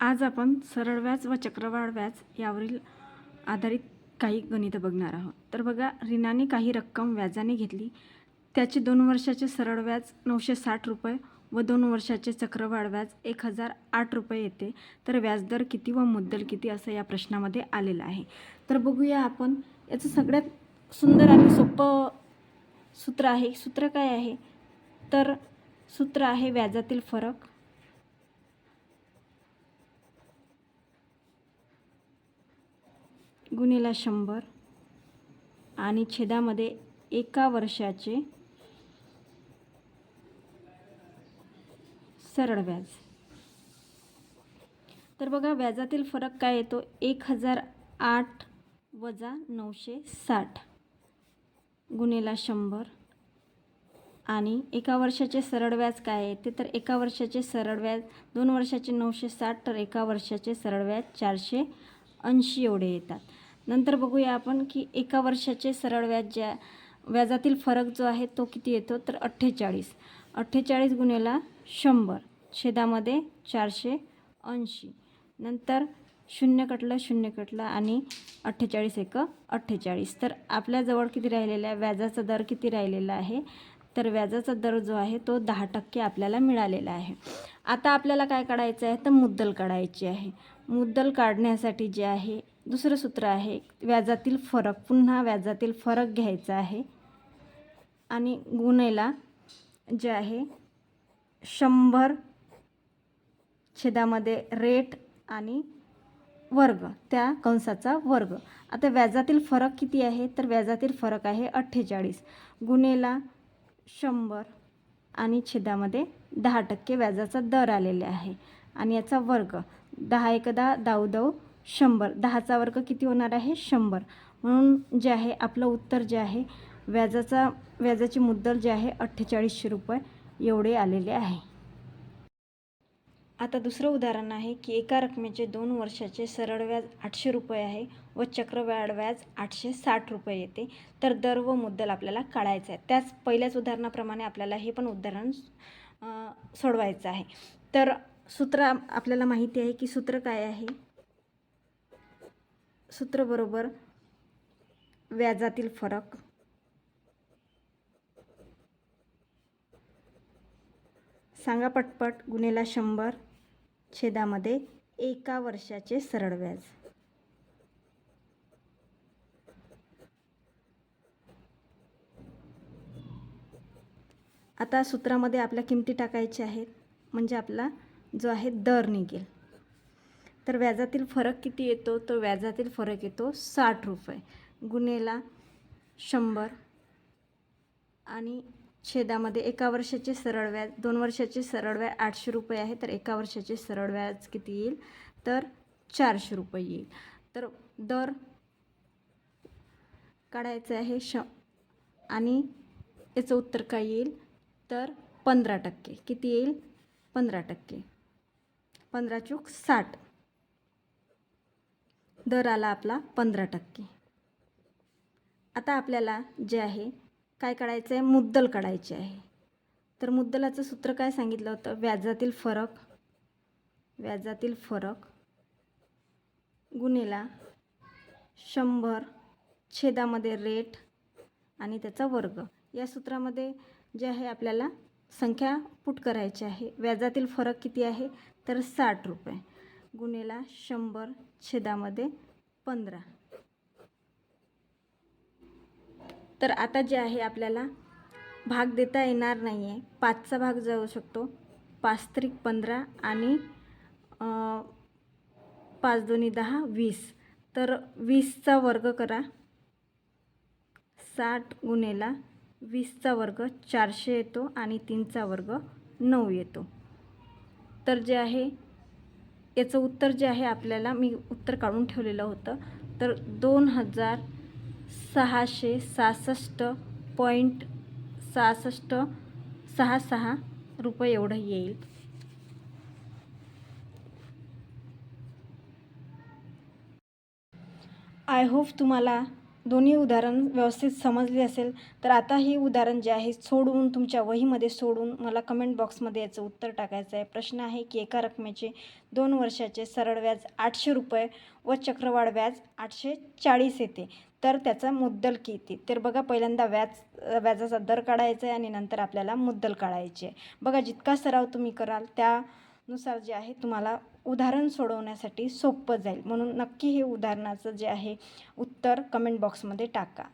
आज आपण सरळ व्याज व चक्रवाढ व्याज यावरील आधारित काही गणितं बघणार आहोत. तर बघा रीनाने काही रक्कम व्याजाने घेतली. त्याचे दोन वर्षाचे सरळ व्याज नऊशे साठ रुपये व दोन वर्षाचे चक्रवाढ व्याज एक हजार आठ रुपये येते. तर व्याजदर किती व मुद्दल किती असं या प्रश्नामध्ये आलेलं आहे. तर बघूया आपण. याचं सगळ्यात सुंदर आणि सोपं सूत्र आहे. सूत्र काय आहे? तर सूत्र आहे व्याजातील फरक. गुणिला शंभर आणि छेदामध्ये एका वर्षाचे सरळ व्याज. तर बघा व्याजातील फरक काय येतो? एक हजार आठ वजा नऊशे साठ गुणेला शंभर आणि एका वर्षाचे सरळ व्याज काय आहे? ते तर एका वर्षाचे सरळ व्याज दोन वर्षाचे नऊशे साठ तर एका वर्षाचे सरळ व्याज चारशे ऐंशी एवढे येतात. नंतर बघूया आपण की एका वर्षाचे सरळ व्याज ज्या व्याजातील फरक जो आहे तो किती येतो? तर अठ्ठेचाळीस. अठ्ठेचाळीस गुन्हेला शंभर. छेदामध्ये चारशे ऐंशी. नंतर शून्य कटलं शून्य कटलं आणि अठ्ठेचाळीस एक अठ्ठेचाळीस. तर आपल्याजवळ किती राहिलेला आहे व्याजाचा दर किती राहिलेला आहे? तर व्याजाचा दर जो आहे तो दहा टक्के आपल्याला मिळालेला आहे. आता आपल्याला काय काढायचं आहे? तर मुद्दल काढायची आहे. मुद्दल काढण्यासाठी जे आहे दुसरं सूत्र आहे व्याजातील फरक पुन्हा व्याजातील फरक घ्यायचा आहे. आणि गुन्हेला जे आहे शंभर छेदामध्ये रेट आणि वर्ग त्या कंसाचा वर्ग. आता व्याजातील फरक किती आहे? तर व्याजातील फरक आहे अठ्ठेचाळीस. गुन्हेला शंभर आणि छेदामध्ये दहा टक्के व्याजाचा दर आलेला आहे. आणि याचा वर्ग दहा एकदा दाऊ दाऊ शंभर. दहाचा वर्ग किती होणार आहे? शंभर. म्हणून जे आहे आपलं उत्तर जे आहे व्याजाचा व्याजाची मुद्दल जे आहे अठ्ठेचाळीसशे रुपये एवढे आलेले आहे. आता दुसरं उदाहरण आहे की एका रकमेचे दोन वर्षाचे सरळ व्याज आठशे रुपये आहे. व चक्रवाढ व्याज आठशे साठ रुपये येते. तर दर व मुद्दल आपल्याला काढायचं आहे. त्याच पहिल्याच उदाहरणाप्रमाणे आपल्याला हे पण उदाहरण सोडवायचं आहे. तर सूत्र आपल्याला माहिती आहे की सूत्र काय आहे? सूत्र बरोबर व्याजातील फरक. सांगा पटपट गुन्हेला शंभर छेदामध्ये एका वर्षाचे सरळ व्याज. आता सूत्रामध्ये आपल्या किमती टाकायच्या आहेत. म्हणजे आपला जो आहे दर निघेल. तर व्याजातील फरक किती येतो? तर व्याजातील फरक येतो साठ रुपये. गुन्हेला शंभर आणि छेदामध्ये एका वर्षाचे सरळ व्याज दोन वर्षाचे सरळ व्याज आठशे रुपये आहे. तर एका वर्षाचे सरळ व्याज किती येईल? तर चारशे रुपये येईल. तर दर काढायचं आहे श आणि याचं उत्तर काय येईल? तर पंधरा टक्के. किती येईल? पंधरा टक्के. पंधरा चूक साठ. दर आला आपला पंधरा टक्के. आता आपल्याला जे आहे काय काढायचं आहे? मुद्दल काढायचे आहे. तर मुद्दलाचं सूत्र काय सांगितलं होतं? व्याजातील फरक. व्याजातील फरक. गुन्हेला शंभर छेदामध्ये रेट आणि त्याचा वर्ग. या सूत्रामध्ये जे आहे आपल्याला संख्या पुट करायची आहे. व्याजातील फरक किती आहे? तर साठ रुपये. गुन्हेला शंभर छेदामध्ये पंधरा. तर आता जे आहे आपल्याला भाग देता येणार नाही आहे पाचचा भाग जाऊ शकतो. पाच त्रिक पंधरा आणि पाच दोन्ही दहा वीस. तर वीसचा वर्ग करा. साठ गुन्हेला वीसचा वर्ग चारशे येतो आणि तीनचा वर्ग नऊ येतो. तर जे आहे याचं उत्तर जे आहे आपल्याला मी उत्तर काढून ठेवलेलं होतं. तर दोन हजार सहाशे सहासष्ट पॉईंट सहासष्ट सहा सहा रुपये एवढं येईल. आय होप तुम्हाला दोन्ही उदाहरण व्यवस्थित समजले असेल तर आता हे उदाहरण जे आहे सोडवून तुमच्या वहीमध्ये सोडून मला कमेंट बॉक्समध्ये याचं उत्तर टाकायचं आहे. प्रश्न आहे की एका रकमेचे दोन वर्षाचे सरळ व्याज आठशे रुपये व चक्रवाढ व्याज आठशे चाळीस येते. तर त्याचा मुद्दल किती? तर बघा पहिल्यांदा व्याज व्याजाचा दर काढायचा आहे आणि नंतर आपल्याला मुद्दल काढायचे आहे. बघा जितका सराव तुम्ही कराल त्या नुसार जे आहे तुम्हाला उदाहरण सोडवण्यासाठी सोपं जाईल. म्हणून नक्की हे उदाहरणाचं जे आहे उत्तर कमेंट बॉक्समध्ये टाका.